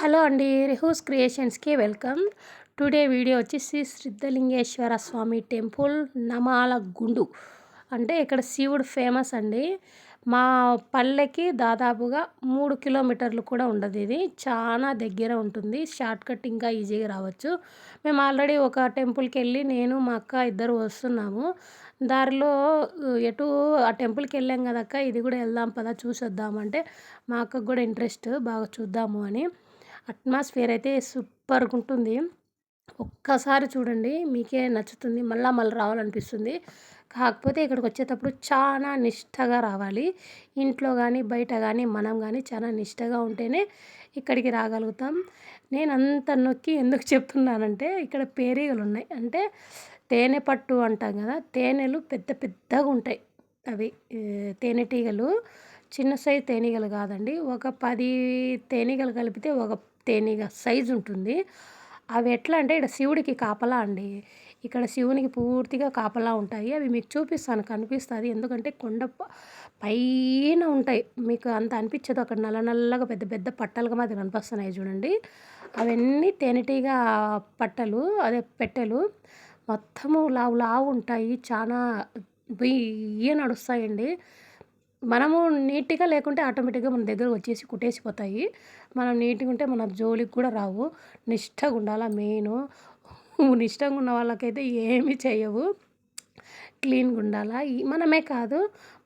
Hello అండి రిహూస్ క్రియేషన్స్కి వెల్కమ్. టుడే వీడియో వచ్చేసి సిద్ధలింగేశ్వర స్వామి టెంపుల్ నమాల గుండు. అంటే ఇక్కడ శివుడు ఫేమస్ అండి. మా పల్లెకి దాదాపుగా మూడు కిలోమీటర్లు కూడా ఉండదు ఇది. చాలా దగ్గర ఉంటుంది. షార్ట్ కట్ ఇంకా ఈజీగా రావచ్చు. మేము ఆల్రెడీ ఒక టెంపుల్కి వెళ్ళి నేను మా అక్క ఇద్దరు వస్తున్నాము. దారిలో ఎటు ఆ టెంపుల్కి వెళ్ళాం కదక్క ఇది కూడా వెళ్దాం పదా చూసొద్దామంటే మా అక్కకు కూడా ఇంట్రెస్ట్ బాగా చూద్దాము అని. అట్మాస్ఫియర్ అయితే సూపర్గా ఉంటుంది ఒక్కసారి చూడండి మీకే నచ్చుతుంది. మళ్ళీ మళ్ళీ రావాలనిపిస్తుంది. కాకపోతే ఇక్కడికి వచ్చేటప్పుడు చాలా నిష్టగా రావాలి. ఇంట్లో కానీ బయట కానీ మనం కానీ చాలా నిష్టగా ఉంటేనే ఇక్కడికి రాగలుగుతాం. నేను అంత నొక్కి ఎందుకు చెప్తున్నానంటే ఇక్కడ పేరీగలు ఉన్నాయి అంటే తేనె పట్టు అంటాం కదా తేనెలు పెద్ద పెద్దగా ఉంటాయి అవి తేనెటీగలు. చిన్న సైజు తేనీగలు కాదండి. ఒక పది తేనెగలు కలిపితే ఒక తేనీగ సైజు ఉంటుంది. అవి ఎట్లా అంటే ఇక్కడ శివుడికి కాపలా అండి. ఇక్కడ శివునికి పూర్తిగా కాపలా ఉంటాయి. అవి మీకు చూపిస్తాను. కనిపిస్తుంది. ఎందుకంటే కొండ పైన ఉంటాయి. మీకు అంత అనిపించదు. అక్కడ నల్ల నల్లగా పెద్ద పెద్ద పట్టలుగా మాది కనిపిస్తున్నాయి చూడండి. అవన్నీ తేనెటీగ పట్టలు అదే పెట్టెలు. మొత్తము లావు లావు ఉంటాయి. చాలా బియ్య నడుస్తాయండి. మనము నీట్గా లేకుంటే ఆటోమేటిక్గా మన దగ్గర వచ్చేసి కుట్టేసిపోతాయి. మనం నీట్గా ఉంటే మన జోలికి కూడా రావు. నిష్టగా ఉండాలా మెయిన్. నిష్టంగా ఉన్న వాళ్ళకైతే ఏమీ చేయవు. క్లీన్గా ఉండాలా. మనమే కాదు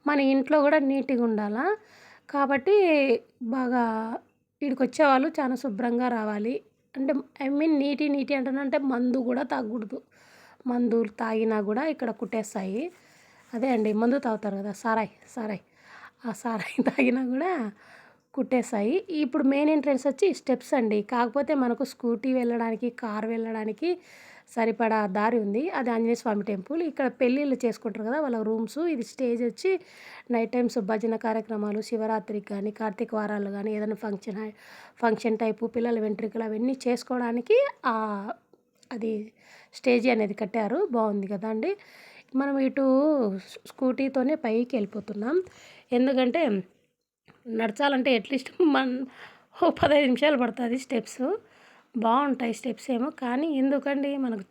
మన ఇంట్లో కూడా నీట్గా ఉండాలా. కాబట్టి బాగా ఇక్కడికి వచ్చేవాళ్ళు చాలా శుభ్రంగా రావాలి. అంటే ఐ మీన్ నీటి నీటి అంటే మందు కూడా తాగకూడదు. మందు తాగినా కూడా ఇక్కడ కుట్టేస్తాయి. అదే అండి మందు తాగుతారు కదా సారాయ్ సారాయ్. ఆ సారాయి తాగినా కూడా కుట్టేశాయి. ఇప్పుడు మెయిన్ ఎంట్రెన్స్ వచ్చి స్టెప్స్ అండి. కాకపోతే మనకు స్కూటీ వెళ్ళడానికి కార్ వెళ్ళడానికి సరిపడా దారి ఉంది. అది ఆంజనేయ స్వామి టెంపుల్. ఇక్కడ పెళ్ళిళ్ళు చేసుకుంటారు కదా వాళ్ళ రూమ్స్. ఇది స్టేజ్ వచ్చి నైట్ టైమ్స్ భజన కార్యక్రమాలు శివరాత్రికి కానీ కార్తీక వారాలు కానీ ఏదైనా ఫంక్షన్ ఫంక్షన్ టైపు పిల్లల వెంట్రుకలు అవన్నీ చేసుకోవడానికి అది స్టేజీ అనేది కట్టారు. బాగుంది కదా అండి. మనం ఇటు స్కూటీతోనే పైకి వెళ్ళిపోతున్నాం. ఎందుకంటే నడచాలంటే అట్లీస్ట్ మన ఓ పదహైదు నిమిషాలు పడుతుంది స్టెప్స్. బాగుంటాయి స్టెప్స్ ఏమో కానీ ఎందుకండి మనకు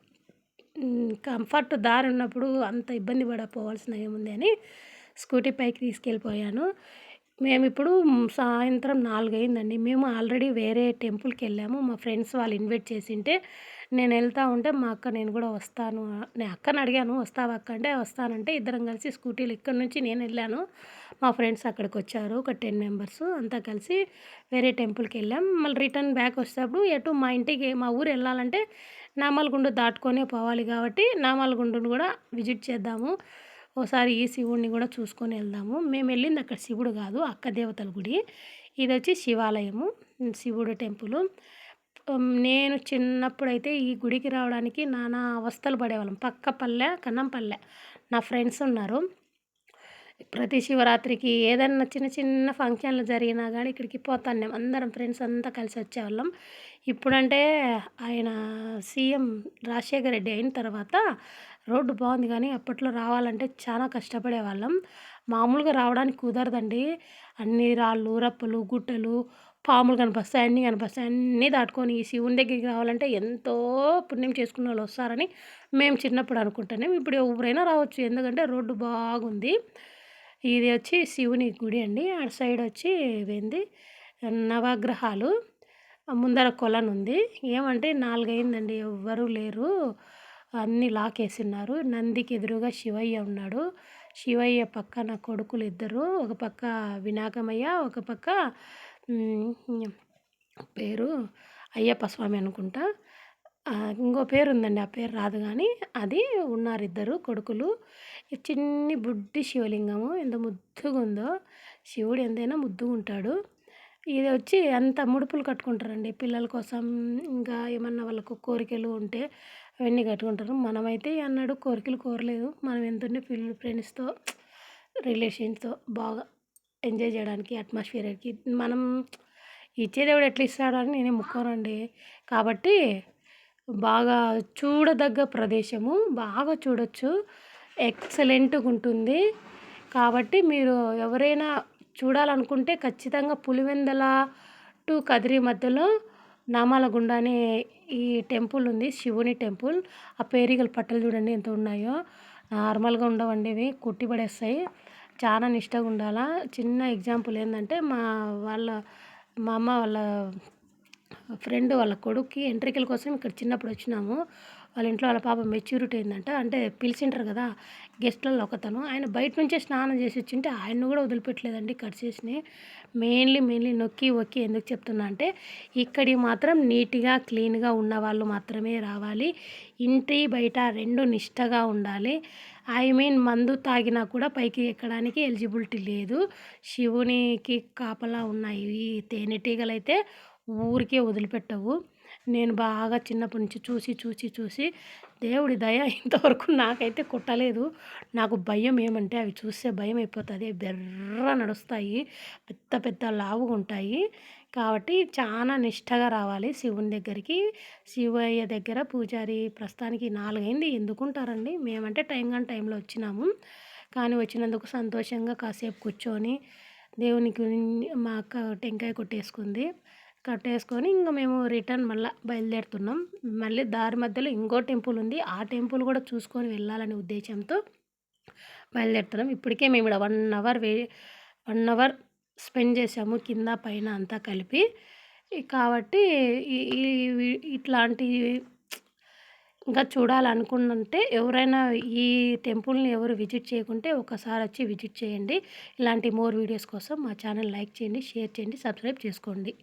కంఫర్ట్ దారి ఉన్నప్పుడు అంత ఇబ్బంది పడపోవాల్సిన ఏముంది అని స్కూటీ పైకి తీసుకెళ్ళిపోయాను. మేము ఇప్పుడు సాయంత్రం నాలుగైందండి. మేము ఆల్రెడీ వేరే టెంపుల్కి వెళ్ళాము మా ఫ్రెండ్స్ వాళ్ళు ఇన్వైట్ చేసింటే నేను వెళ్తా ఉంటే మా అక్క నేను కూడా వస్తాను. నేను అక్కని అడిగాను వస్తావా అక్క? అంటే వస్తానంటే ఇద్దరం కలిసి స్కూటీలు ఇక్కడ నుంచి నేను వెళ్ళాను. మా ఫ్రెండ్స్ అక్కడికి వచ్చారు ఒక టెన్ మెంబర్స్ అంతా కలిసి వేరే టెంపుల్కి వెళ్ళాం మళ్ళీ రిటర్న్ బ్యాక్ వచ్చేటప్పుడు ఎటు మా ఇంటికి మా ఊరు వెళ్ళాలంటే నామాలగుండు దాటుకొనే పోవాలి కాబట్టి నామాలగుండును కూడా విజిట్ చేద్దాము. ఒకసారి ఈ శివుడిని కూడా చూసుకొని వెళ్దాము. మేము వెళ్ళింది అక్కడ శివుడు కాదు అక్క దేవతల గుడి. ఇది వచ్చి శివాలయము శివుడు టెంపుల్. నేను చిన్నప్పుడైతే ఈ గుడికి రావడానికి నానా అవస్థలు పడేవాళ్ళం. పక్క పల్లె కన్నం పల్లె. నా ఫ్రెండ్స్ ఉన్నారు. ప్రతి శివరాత్రికి ఏదన్నా చిన్న చిన్న ఫంక్షన్లు జరిగినా కానీ ఇక్కడికి పోతాను అందరం ఫ్రెండ్స్ అంతా కలిసి వచ్చేవాళ్ళం. ఇప్పుడంటే ఆయన సీఎం రాజశేఖర రెడ్డి అయిన తర్వాత రోడ్డు బాగుంది కానీ అప్పట్లో రావాలంటే చాలా కష్టపడేవాళ్ళం. మామూలుగా రావడానికి కుదరదండి. అన్ని రాళ్ళు రప్పలు గుట్టలు పాములు కనిపిస్తాయి అన్నీ కనిపిస్తాయి. అన్నీ దాటుకొని ఈ శివుని దగ్గరికి రావాలంటే ఎంతో పుణ్యం చేసుకున్న వాళ్ళు వస్తారని మేము చిన్నప్పుడు అనుకుంటున్నాం ఇప్పుడు ఎవరైనా రావచ్చు. ఎందుకంటే రోడ్డు బాగుంది. ఇది వచ్చి శివుని గుడి అండి. అటు సైడ్ వచ్చి ఏంది నవగ్రహాలు. ముందర కొలను ఉంది ఏమంటే నాలుగైందండి. ఎవ్వరూ లేరు. అన్నీ లాకేసిన్నారు. నందికి ఎదురుగా శివయ్య ఉన్నాడు. శివయ్య పక్కన కొడుకులు ఇద్దరు ఒక పక్క వినాయకమయ్య ఒక పక్క పేరు అయ్యప్ప స్వామి అనుకుంటా. ఇంకో పేరు ఉందండి ఆ పేరు రాదు కానీ అది ఉన్నారు ఇద్దరు కొడుకులు. చిన్ని బుడ్డి శివలింగము ఎంత ముద్దుగా ఉందో శివుడు ఎంతైనా ముద్దుగా ఉంటాడు ఇది వచ్చి అంత ముడుపులు కట్టుకుంటారండి. పిల్లల కోసం ఇంకా ఏమన్నా వాళ్ళకు కోరికలు ఉంటే అవన్నీ కట్టుకుంటారు. మనమైతే అన్నాడు కోరికలు కోరలేదు. మనం ఎంత పిల్లలు ఫ్రెండ్స్తో రిలేషన్స్తో బాగా ఎంజాయ్ చేయడానికి అట్మాస్ఫియర్కి మనం ఇచ్చే దేవుడు ఎట్లా ఇస్తాడని నేనే ముక్కోనండి. కాబట్టి బాగా చూడదగ్గ ప్రదేశము. బాగా చూడొచ్చు. ఎక్సలెంట్గా ఉంటుంది కాబట్టి మీరు ఎవరైనా చూడాలనుకుంటే ఖచ్చితంగా పులివెందల టు కదిరి మధ్యలో నామాలగుండ అనే ఈ టెంపుల్ ఉంది శివుని టెంపుల్. ఆ పేరిగల పట్టలు చూడండి ఎంత ఉన్నాయో నార్మల్గా ఉండవండి ఇవి. కుట్టి పడేస్తాయి చాలా నిష్టగా ఉండాలా చిన్న ఎగ్జాంపుల్ ఏంటంటే మా వాళ్ళ మా అమ్మ వాళ్ళ ఫ్రెండ్ వాళ్ళ కొడుక్కి ఎంట్రికల కోసం ఇక్కడ చిన్నప్పుడు వచ్చినాము. వాళ్ళ ఇంట్లో వాళ్ళ పాప మెచ్యూరిటీ అయిందంట. అంటే పిలిచింటారు కదా గెస్ట్లలో ఒకతను. ఆయన బయట నుంచే స్నానం చేసి వచ్చింటే ఆయన కూడా వదిలిపెట్టలేదండి కట్ చేసి మెయిన్లీ మెయిన్లీ నొక్కి ఒక్కి ఎందుకు చెప్తున్నా అంటే ఇక్కడి మాత్రం నీట్గా క్లీన్గా ఉన్న వాళ్ళు మాత్రమే రావాలి. ఇంటి బయట రెండు నిష్టగా ఉండాలి. ఐ మీన్ మందు తాగినా కూడా పైకి ఎక్కడానికి ఎలిజిబిలిటీ లేదు. శివునికి కాపలా ఉన్నాయి ఈ తేనెటీగలైతే ఊరికే వదిలిపెట్టవు. నేను బాగా చిన్నప్పటి నుంచి చూసి చూసి చూసి దేవుడి దయ ఇంతవరకు నాకైతే కుట్టలేదు. నాకు భయం ఏమంటే అవి చూస్తే భయం అయిపోతుంది. బెర్ర నడుస్తాయి. పెద్ద పెద్ద లావుగా ఉంటాయి. కాబట్టి చాలా నిష్టగా రావాలి శివుని దగ్గరికి. శివయ్య దగ్గర పూజారి ప్రస్తుతానికి నాలుగైంది. ఎందుకుంటారండి? మేమంటే టైం కానీ టైంలో వచ్చినాము. కానీ వచ్చినందుకు సంతోషంగా కాసేపు కూర్చొని దేవునికి మా అక్క టెంకాయ కొట్టేసుకుంది. కట్టేసుకొని ఇంకా మేము రిటర్న్ మళ్ళీ బయలుదేరుతున్నాం. మళ్ళీ దారి మధ్యలో ఇంకో టెంపుల్ ఉంది. ఆ టెంపుల్ కూడా చూసుకొని వెళ్ళాలనే ఉద్దేశంతో బయలుదేరుతున్నాం. ఇప్పటికే మేము ఇక్కడ one hour way one hour spend చేసాము కింద పైన అంతా కలిపి. కాబట్టి ఇట్లాంటి ఇంకా చూడాలనుకుంటే ఎవరైనా ఈ టెంపుల్ని ఎవరు విజిట్ చేయకుంటే ఒకసారి వచ్చి విజిట్ చేయండి. ఇలాంటి మోర్ వీడియోస్ కోసం మా ఛానల్ లైక్ చేయండి షేర్ చేయండి సబ్స్క్రైబ్ చేసుకోండి.